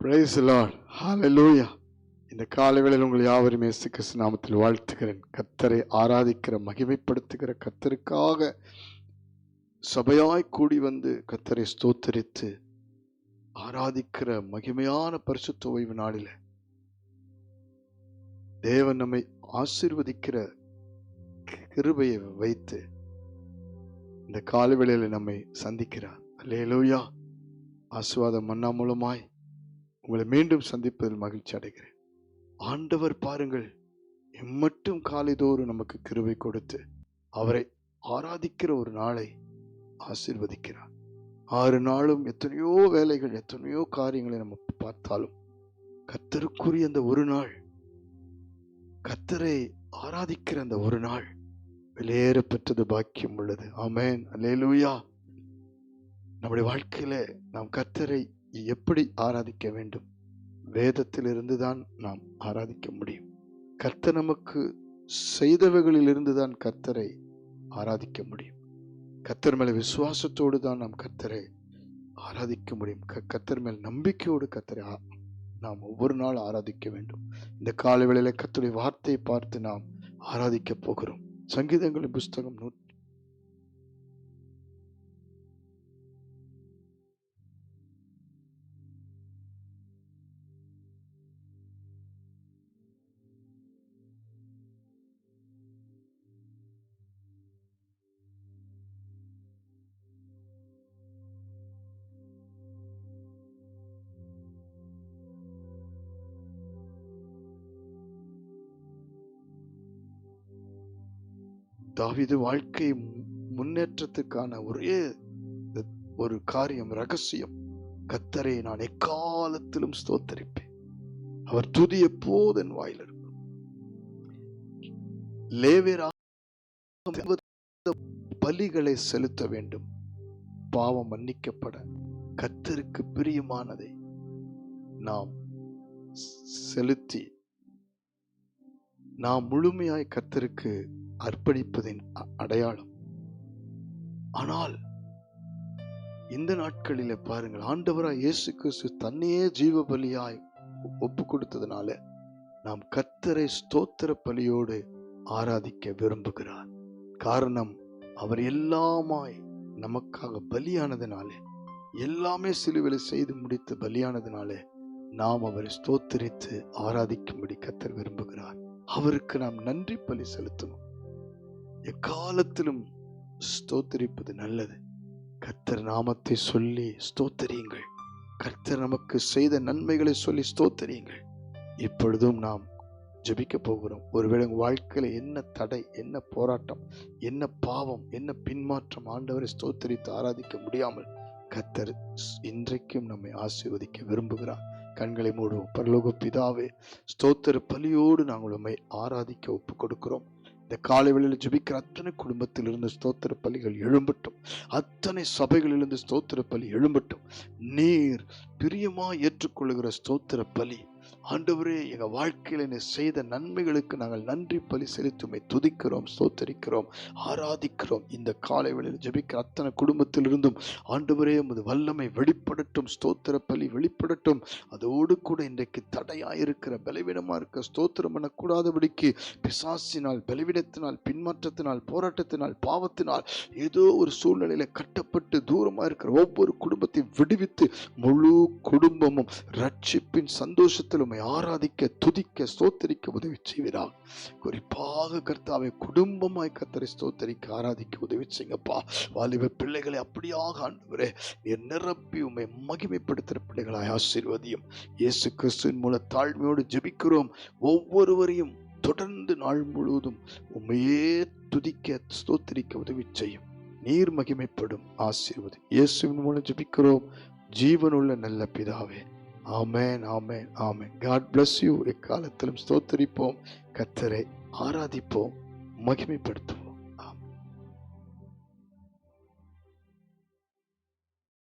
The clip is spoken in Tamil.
பிரைஸ் the இந்த காலவேளையில் உங்கள் யாவரும் இயேசு கிறிஸ்து நாமத்தில் வாழ்த்துகிறேன். கத்தரை ஆராதிக்கிற மகிமைப்படுத்துகிற கத்தருக்காக சபையாய் கூடி வந்து கத்தரை ஸ்தோத்தரித்து ஆராதிக்கிற மகிமையான பரிசுத்த ஓய்வு நாளில தேவன் நம்மை ஆசிர்வதிக்கிற கிருபையை வைத்து இந்த காலவேளையில் நம்மை சந்திக்கிறார். அல்லேலூயா. ஆசுவாதம் மன்னா மூலமாய் உங்களை மீண்டும் சந்திப்பதில் மகிழ்ச்சி அடைகிறேன். ஆண்டவர் பாருங்கள் எம்மட்டும் காலைதோறும் நமக்கு கிருபை கொடுத்து அவரை ஆராதிக்கிற ஒரு நாளை ஆசீர்வதிக்கிறார். ஆறு நாளும் எத்தனையோ வேலைகள் எத்தனையோ காரியங்களை நம்ம பார்த்தாலும் கத்தருக்குரிய அந்த ஒரு நாள் கத்தரை ஆராதிக்கிற அந்த ஒரு நாள் வெளியேற பெற்றது பாக்கியம் உள்ளது. ஆமேன். அல்லேலூயா. நம்முடைய வாழ்க்கையில நாம் கர்த்தரை எப்படி ஆராதிக்க வேண்டும்? வேதத்திலிருந்து தான் நாம் ஆராதிக்க முடியும். கர்த்தர் நமக்கு செய்தவைகளிலிருந்து தான் கர்த்தரை ஆராதிக்க முடியும். கர்த்தர் மேல விசுவாசத்தோடு தான் நாம் கர்த்தரை ஆராதிக்க முடியும். க- கர்த்தர் மேல் நம்பிக்கையோடு கர்த்தரை ஆ- நாம் ஒவ்வொரு நாள் ஆராதிக்க வேண்டும். இந்த கால வேளையில கத்துடைய வார்த்தையை பார்த்து நாம் ஆராதிக்க போகிறோம். சங்கீதங்களின் புஸ்தகம் நூ தாவிது வாழ்க்கை முன்னேற்றத்துக்கான ஒரே ஒரு காரியம் ரகசியம். கத்தரை நான் எக்காலத்திலும் ஸ்தோத்தரிப்பேன். அவர் துதி எப்போது என் வாயில் இருக்கும் லேவியரா பலிகளை செலுத்த வேண்டும். பாவம் மன்னிக்கப்பட கத்தருக்கு பிரியமானதை நாம் செலுத்தி நாம் முழுமையாய் கத்தருக்கு அர்ப்பணிப்பதின் அடையாளம். ஆனால் இந்த நாட்களில பாருங்கள் ஆண்டவராய் இயேசு கிறிஸ்து தன்னையே ஜீவ பலியாய் ஒப்பு கொடுத்ததுனால நாம் கத்தரை ஸ்தோத்திர பலியோடு ஆராதிக்க விரும்புகிறார். காரணம் அவர் எல்லாமாய் நமக்காக பலியானதுனாலே எல்லாமே சிலுவையில் செய்து முடித்து பலியானதுனாலே நாம் அவரை ஸ்தோத்திரித்து ஆராதிக்கும்படி கத்தர் விரும்புகிறார். அவருக்கு நாம் நன்றி பலி செலுத்தணும். எக்காலத்திலும் ஸ்தோத்தரிப்பது நல்லது. கர்த்தர் நாமத்தை சொல்லி ஸ்தோத்தரியுங்கள். கர்த்தர் நமக்கு செய்த நன்மைகளை சொல்லி ஸ்தோத்தரியுங்கள். இப்பொழுதும் நாம் ஜபிக்க போகிறோம். ஒருவேளை உங்க வாழ்க்கையில என்ன தடை என்ன போராட்டம் என்ன பாவம் என்ன பின்மாற்றம் ஆண்டவரை ஸ்தோத்தரித்து ஆராதிக்க முடியாமல் கர்த்தர் இன்றைக்கும் நம்மை ஆசீர்வதிக்க விரும்புகிறார். கண்களை மூடுவோம். பரலோக பிதாவே ஸ்தோத்திர பலியோடு நாங்கள் உண்மை ஆராதிக்க ஒப்பு கொடுக்கிறோம் இந்த காலை வேளையில் ஜுபிக்கிற அத்தனை குடும்பத்திலிருந்து ஸ்தோத்திர பலிகள் எழும்பட்டும். அத்தனை சபைகளிலிருந்து ஸ்தோத்திர பலி எழும்பட்டும். நீர் பிரியமாக ஏற்றுக்கொள்ளுகிற ஸ்தோத்திர பலி ஆண்டவரே எங்க வாழ்க்கையில நீ செய்த நன்மைகளுக்கு நாங்கள் நன்றி பலி செலுத்துமை துதிக்கிறோம் ஸ்தோத்தரிக்கிறோம் ஆராதிக்கிறோம். இந்த காலை வேளையில் ஜெபிக்கிற அத்தனை குடும்பத்திலிருந்தும் ஆண்டவரே உமது வல்லமை வெளிப்படட்டும் ஸ்தோத்திர பலி வெளிப்படட்டும். அதோடு கூட இன்றைக்கு தடையாயிருக்கிற பலவீனமாக இருக்க ஸ்தோத்திரம் பண்ணக்கூடாதபடிக்கு பிசாசினால் பலவீனத்தினால் பின்மாற்றத்தினால் போராட்டத்தினால் பாவத்தினால் ஏதோ ஒரு சூழ்நிலையில கட்டப்பட்டு தூரமா இருக்கிற ஒவ்வொரு குடும்பத்தையும் விடுவித்து முழு குடும்பமும் ரட்சிப்பின் சந்தோஷத்தில் உண்மை ஆராதிக்க துதிக்க ஸ்தோத்தரிக்க உதவி செய்வீராக குறிப்பாக கர்த்தாவை குடும்பமாய் கத்தரை ஸ்தோத்தரிக்க ஆராதிக்க உதவி செய்யுங்கப்பா வாலிப பிள்ளைகளை அப்படியாக ஆண்டவரே நீர் நிரப்பி உண்மை மகிமைப்படுத்துகிற பிள்ளைகளாய் ஆசீர்வதியும் இயேசு கிறிஸ்துவின் மூல தாழ்மையோடு ஜெபிக்கிறோம் ஒவ்வொருவரையும் தொடர்ந்து நாள் முழுவதும் உண்மையே துதிக்க ஸ்தோத்திரிக்க உதவி செய்யும் நீர் மகிமைப்படும் ஆசீர்வதி இயேசுவின் மூலம் ஜபிக்கிறோம் ஜீவனுள்ள நல்ல பிதாவே ஆமேன் ஆமேன் ஆமேன். காட் பிளஸ் யூ எக்காலத்திலும் ஸ்தோத்தரிப்போம். கத்தரை ஆராதிப்போம். மகிமைப்படுத்துவோம்.